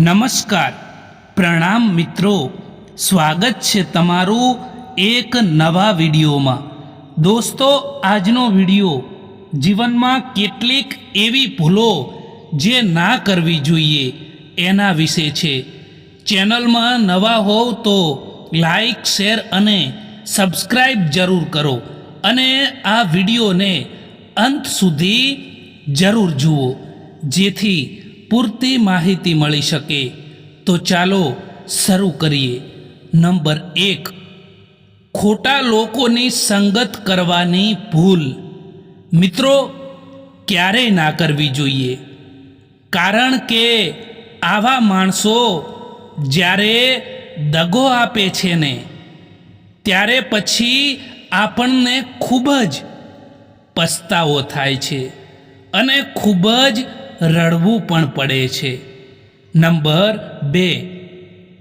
નમસ્કાર. પ્રણામ મિત્રો. સ્વાગત છે તમારું એક નવા વિડીયોમાં. દોસ્તો, આજનો વીડિયો જીવનમાં કેટલીક એવી ભૂલો જે ના કરવી જોઈએ એના વિશે છે. ચેનલમાં નવા હોવ તો લાઈક, શેર અને સબસ્ક્રાઈબ જરૂર કરો અને આ વિડીયોને અંત સુધી જરૂર જુઓ. જેથી પૂરતી માહિતી મળી શકે, તો ચાલો શરૂ કરીએ. નંબર એક, ખોટા લોકોની સંગત કરવાની ભૂલ. મિત્રો, ક્યારેય ના કરવી જોઈએ. કારણ કે આવા માણસો જ્યારે દગો આપે છે ને, ત્યારે પછી આપણને ખૂબ જ પસ્તાવો થાય છે અને ખૂબ જ રડવું પણ પડે છે. નંબર બે,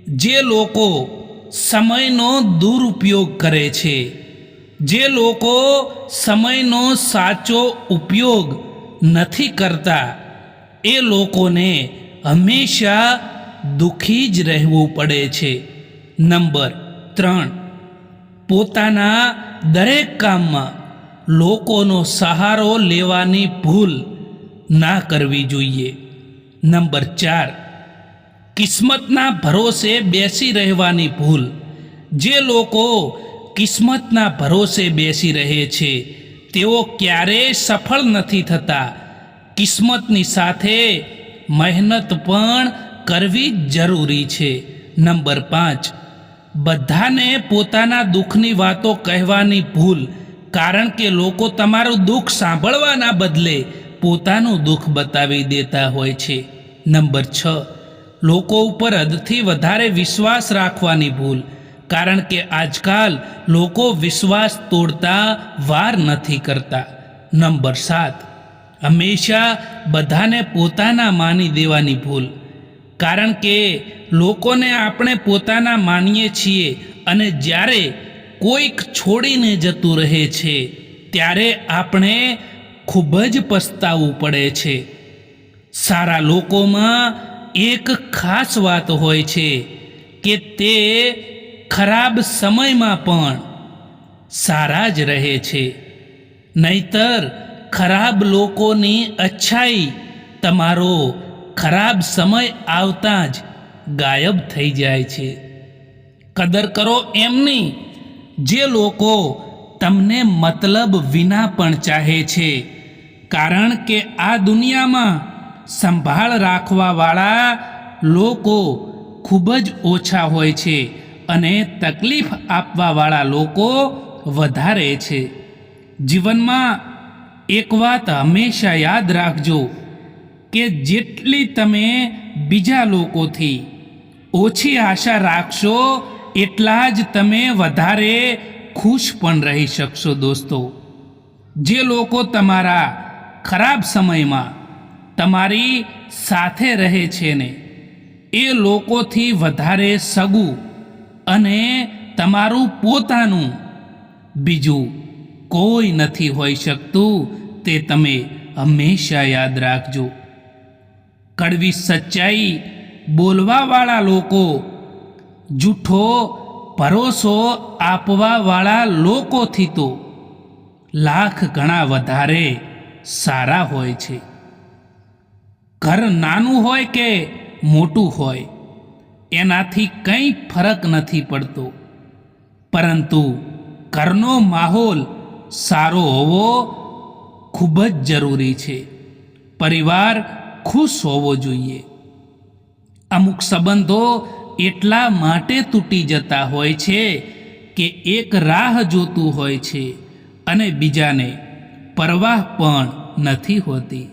જે લોકો સમયનો દુરુપયોગ કરે છે, જે લોકો સમયનો સાચો ઉપયોગ નથી કરતા, એ લોકોને હંમેશા દુઃખી જ રહેવું પડે છે. નંબર ત્રણ, પોતાના દરેક કામમાં લોકોનો સહારો લેવાની ભૂલ ના કરવી જોઈએ. નંબર ચાર, કિસ્મતના ભરોસે બેસી રહેવાની ભૂલ. જે લોકો કિસ્મતના ભરોસે બેસી રહે છે, તેઓ ક્યારેય સફળ નથી થતા. કિસ્મતની સાથે મહેનત પણ કરવી જરૂરી છે. નંબર પાંચ, બધાને પોતાના દુઃખની વાતો કહેવાની ભૂલ. કારણ કે લોકો તમારું દુઃખ સાંભળવાના બદલે પોતાનું દુઃખ બતાવી દેતા હોય છે. નંબર છ, લોકો ઉપર હદથી વધારે વિશ્વાસ રાખવાની ભૂલ, કારણ કે આજકાલ લોકો વિશ્વાસ તોડતા વાર નથી કરતા. નંબર સાત, હંમેશા બધાને પોતાના માની દેવાની ભૂલ, કારણ કે લોકોને આપણે પોતાના માનીએ છીએ અને જ્યારે કોઈક છોડીને જતું રહે છે, ત્યારે આપણે ખૂબ જ પસ્તાવવું પડે છે. સારા લોકોમાં એક ખાસ વાત હોય છે કે તે ખરાબ સમયમાં પણ સારા જ રહે છે. નહીતર ખરાબ લોકોની અચ્છાઈ તમારો ખરાબ સમય આવતા જ ગાયબ થઈ જાય છે. કદર કરો એમની જે લોકો તમને મતલબ વિના પણ ચાહે છે. કારણ કે આ દુનિયામાં સંભાળ રાખવાવાળા લોકો ખૂબ જ ઓછા હોય છે અને તકલીફ આપવાવાળા લોકો વધારે છે. જીવનમાં એક વાત હંમેશા યાદ રાખજો કે જેટલી તમે બીજા લોકોથી ઓછી આશા રાખશો, એટલા જ તમે વધારે ખુશ પણ રહી શકશો દોસ્તો. જે લોકો તમારા ખરાબ સમયમાં તમારી સાથે રહે છે ને, એ લોકોથી વધારે સગું અને તમારું પોતાનું બીજું કોઈ નથી હોઈ શકતું, તે તમે હંમેશા યાદ રાખજો. કડવી સચ્ચાઈ બોલવાવાળા લોકો, જૂઠો ભરોસો આપવાવાળા લોકોથી તો લાખ ગણા વધારે સારા હોય છે. ઘર નાનું હોય કે મોટું હોય, એનાથી કંઈ ફરક નથી પડતો. પરંતુ ઘરનો માહોલ સારો હોવો ખૂબ જ જરૂરી છે. પરિવાર ખુશ હોવો જોઈએ. અમુક સંબંધો એટલા માટે તૂટી જતા હોય છે કે એક રાહ જોતું હોય છે અને બીજાને પરવાહ પણ નથી હોતી.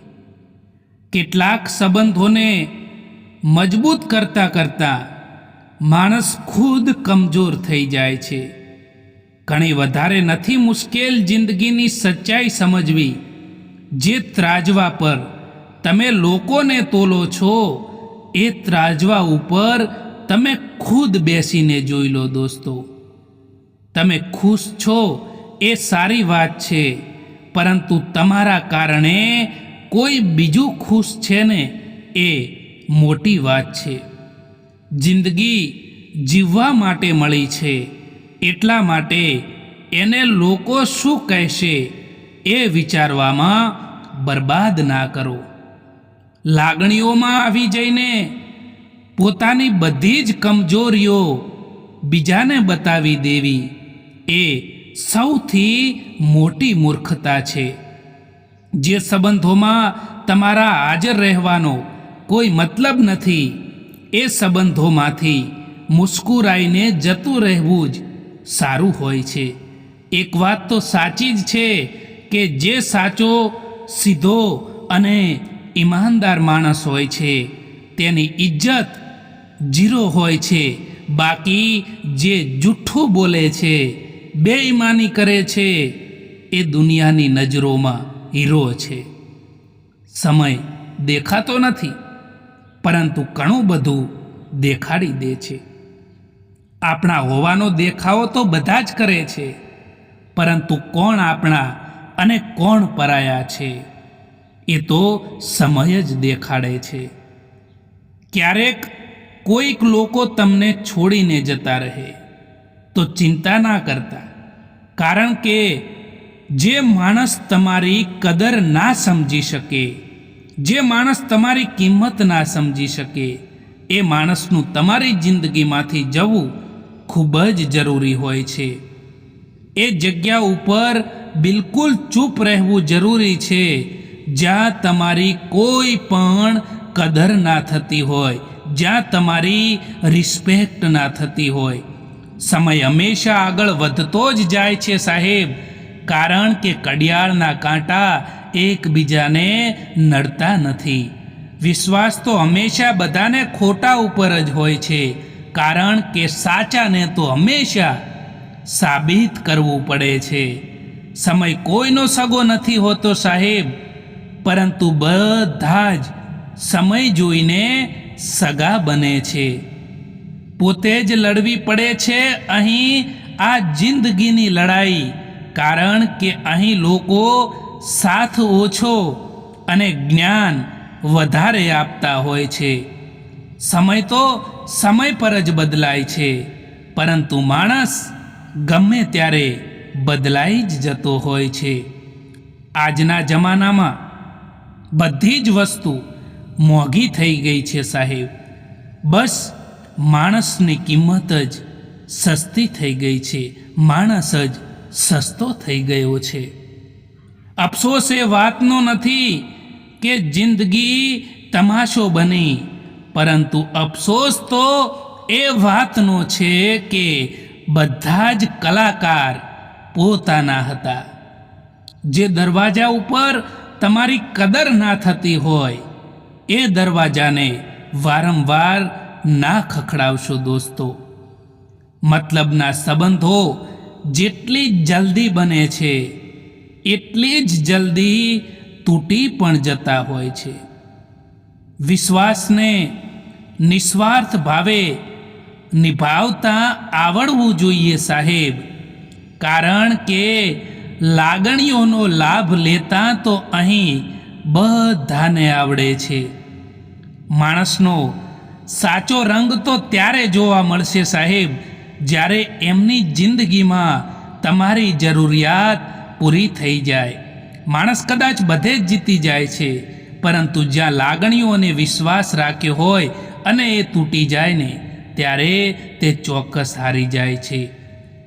કેટલાક સંબંધોને મજબૂત કરતાં કરતાં માણસ ખુદ કમજોર થઈ જાય છે. ઘણી વધારે નથી મુશ્કેલ જિંદગીની સચ્ચાઈ સમજવી. જે ત્રાજવા પર તમે લોકોને તોલો છો, એ ત્રાજવા ઉપર તમે ખુદ બેસીને જોઈ લો દોસ્તો. તમે ખુશ છો, એ સારી વાત છે. પરંતુ તમારા કારણે કોઈ બીજું ખુશ છે ને એ મોટી વાત છે. જિંદગી જીવવા માટે મળી છે, એટલા માટે એને લોકો શું કહેશે એ વિચારવામાં બરબાદ ના કરો. લાગણીઓમાં આવી જઈને પોતાની બધી જ કમજોરીઓ બીજાને બતાવી દેવી એ સૌથી મોટી મૂર્ખતા છે. જે સંબંધોમાં તમારા હાજર રહેવાનો કોઈ મતલબ નથી, એ સંબંધોમાંથી મુસ્કુરાઈને જતું રહેવું જ સારું હોય છે. એક વાત તો સાચી જ છે કે જે સાચો, સીધો અને ઈમાનદાર માણસ હોય છે, તેની ઇજ્જત જીરો હોય છે. બાકી જે જૂઠ્ઠું બોલે છે બેઈમાની કરે છે, એ દુનિયાની નજરોમાં હીરો છે. સમય દેખાતો નથી, પરંતુ ઘણું બધું દેખાડી દે છે. આપણા હોવાનો દેખાવો તો બધા જ કરે છે, પરંતુ કોણ આપણા અને કોણ પરાયા છે? એ તો સમય જ દેખાડે છે. ક્યારેક કોઈક લોકો તમને છોડીને જતા રહે, તો ચિંતા ના કરતા. કારણ કે જે માણસ તમારી કદર ના સમજી શકે, જે માણસ તમારી કિંમત ના સમજી શકે, એ માણસનું તમારી જિંદગીમાંથી જવું ખૂબ જ જરૂરી હોય છે. એ જગ્યા ઉપર બિલકુલ ચૂપ રહેવું જરૂરી છે, જ્યાં તમારી કોઈ પણ કદર ના થતી હોય, જ્યાં તમારી રિસ્પેક્ટ ના થતી હોય. સમય હંમેશા આગળ વધતો જ જાય છે સાહેબ. કારણ કે કડિયાળના કાંટા એકબીજાને નડતા નથી. વિશ્વાસ તો હંમેશા બધાને ખોટા ઉપર જ હોય છે. કારણ કે સાચાને તો હંમેશા સાબિત કરવું પડે છે. સમય કોઈનો સગો નથી હોતો સાહેબ. પરંતુ બધા જ સમય જોઈને સગા બને છે. પોતે જ લડવી પડે છે અહીં આ જિંદગીની લડાઈ. કારણ કે અહીં લોકો સાથ ઓછો અને જ્ઞાન વધારે આપતા હોય છે. સમય તો સમય પર જ બદલાય છે, પરંતુ માણસ ગમે ત્યારે બદલાઈ જ જતો હોય છે. આજના જમાનામાં બધી જ વસ્તુ મોંઘી થઈ ગઈ છે સાહેબ. બસ માણસની કિંમત જ સસ્તી થઈ ગઈ છે. માણસ જ સસ્તો થઈ ગયો છે. અફસોસ એ વાતનો નથી કે જિંદગી તમાશો બની, પરંતુ અફસોસ તો એ વાતનો છે કે બધા જ કલાકાર પોતાના હતા. જે દરવાજા ઉપર તમારી કદર ના થતી હોય, એ દરવાજાને વારંવાર ના ખખડાવશો દોસ્તો. મતલબના સંબંધો જેટલી જલ્દી બને છે, એટલી જ જલ્દી તૂટી પણ જતા હોય છે. વિશ્વાસને નિસ્વાર્થ ભાવે નિભાવતા આવડવું જોઈએ સાહેબ. કારણ કે લાગણીઓનો લાભ લેતા તો અહીં બધાને આવડે છે. માણસનો સાચો રંગ તો ત્યારે જોવા મળશે સાહેબ, જ્યારે એમની જિંદગીમાં તમારી જરૂરિયાત પૂરી થઈ જાય. માણસ કદાચ બધે જ જીતી જાય છે, પરંતુ જ્યાં લાગણીઓ અને વિશ્વાસ રાખ્યો હોય અને એ તૂટી જાય ને, ત્યારે તે ચોક્કસ હારી જાય છે.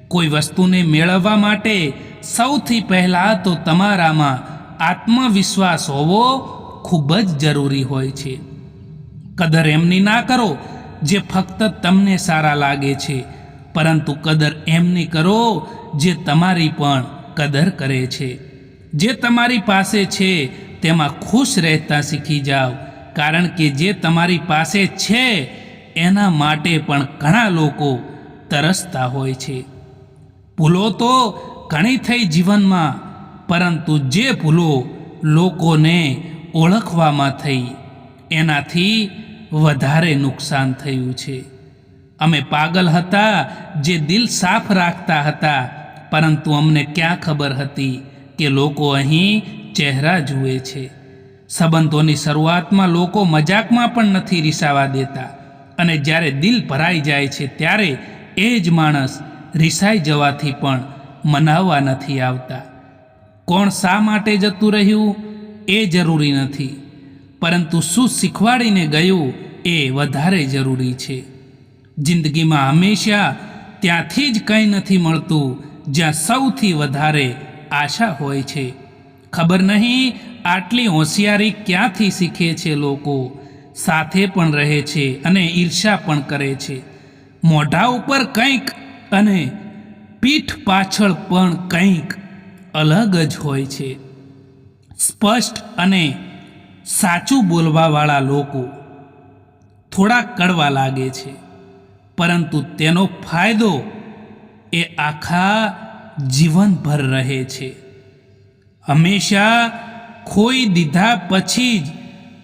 કોઈ વસ્તુને મેળવવા માટે સૌથી પહેલાં તો તમારામાં આત્મવિશ્વાસ હોવો ખૂબ જ જરૂરી હોય છે. કદર એમની ના કરો, જે ફક્ત તમને સારા લાગે છે. પરંતુ કદર એમની કરો, જે તમારી પણ કદર કરે છે. જે તમારી પાસે છે, તેમાં ખુશ રહેતા શીખી જાઓ. કારણ કે જે તમારી પાસે છે, એના માટે પણ ઘણા લોકો તરસતા હોય છે. ભૂલો તો ઘણી થઈ જીવનમાં, પરંતુ જે ભૂલો લોકોને ઓળખવામાં થઈ, એનાથી વધારે નુકસાન થયું છે. અમે પાગલ હતા જે દિલ સાફ રાખતા હતા, પરંતુ અમને ક્યાં ખબર હતી કે લોકો અહીં ચહેરા જુએ છે. સંબંધોની શરૂઆતમાં લોકો મજાકમાં પણ નથી રિસાવા દેતા અને જ્યારે દિલ ભરાઈ જાય છે ત્યારે એ જ માણસ રિસાઈ જવાથી પણ મનાવવા નથી આવતા. કોણ શા માટે જતું રહ્યું એ જરૂરી નથી. પરંતુ શું શીખવાડીને ગયું એ વધારે જરૂરી છે. જિંદગીમાં હંમેશા ત્યાંથી જ કંઈ નથી મળતું જ્યાં સૌથી વધારે આશા હોય છે. ખબર નહીં આટલી હોશિયારી ક્યાંથી શીખે છે લોકો. સાથે પણ રહે છે અને ઈર્ષા પણ કરે છે. મોઢા ઉપર કંઈક અને પીઠ પાછળ પણ કંઈક અલગ જ હોય છે. સ્પષ્ટ અને સાચું બોલવાવાળા લોકો થોડા કડવા લાગે છે, પરંતુ તેનો ફાયદો એ આખા જીવનભર રહે છે. હંમેશા ખોઈ દીધા પછી જ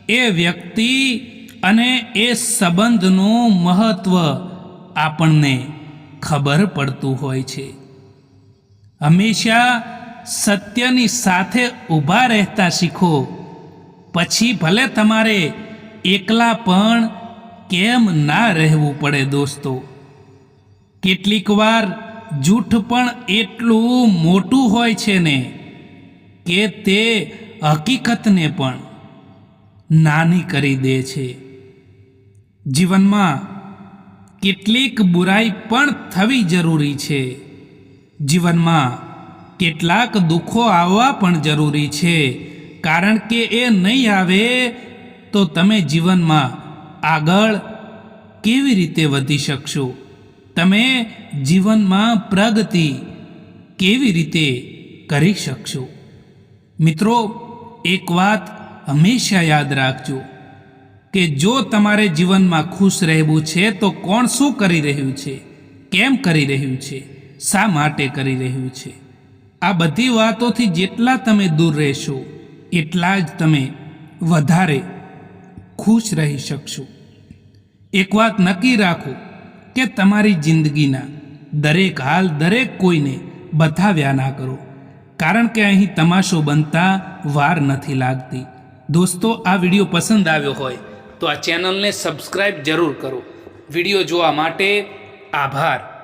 એ વ્યક્તિ અને એ સંબંધનું મહત્ત્વ આપણને ખબર પડતું હોય છે. હંમેશા સત્યની સાથે ઊભા રહેતા શીખો પછી ભલે તમારે એકલા પણ કેમ ના રહેવું પડે દોસ્તો? કેટલીક વાર જૂઠ પણ એટલું મોટું હોય છે ને કે તે હકીકતને પણ નાની કરી દે છે. જીવનમાં કેટલીક બુરાઈ પણ થવી જરૂરી છે. જીવનમાં કેટલાક દુઃખો આવવા પણ જરૂરી છે. કારણ કે એ નહીં આવે, તો તમે જીવનમાં આગળ કેવી રીતે વધી શકશો? તમે જીવનમાં પ્રગતિ કેવી રીતે કરી શકશો? મિત્રો, એક વાત હંમેશા યાદ રાખજો કે જો તમારે જીવનમાં ખુશ રહેવું છે, તો કોણ શું કરી રહ્યું છે? કેમ કરી રહ્યું છે? શા માટે કરી રહ્યું છે? આ બધી વાતોથી જેટલા તમે દૂર રહેશો એટલા જ તમે વધારે ખુશ રહી શકશો. એક વાત નક્કી રાખો કે તમારી જિંદગીના દરેક હાલ દરેક કોઈને બતાવ્યા ના કરો. કારણ કે અહીં તમાશો બનતા વાર નથી લાગતી. દોસ્તો, આ વીડિયો પસંદ આવ્યો હોય તો આ ચેનલને સબસ્ક્રાઈબ જરૂર કરો. વીડિયો જોવા માટે આભાર.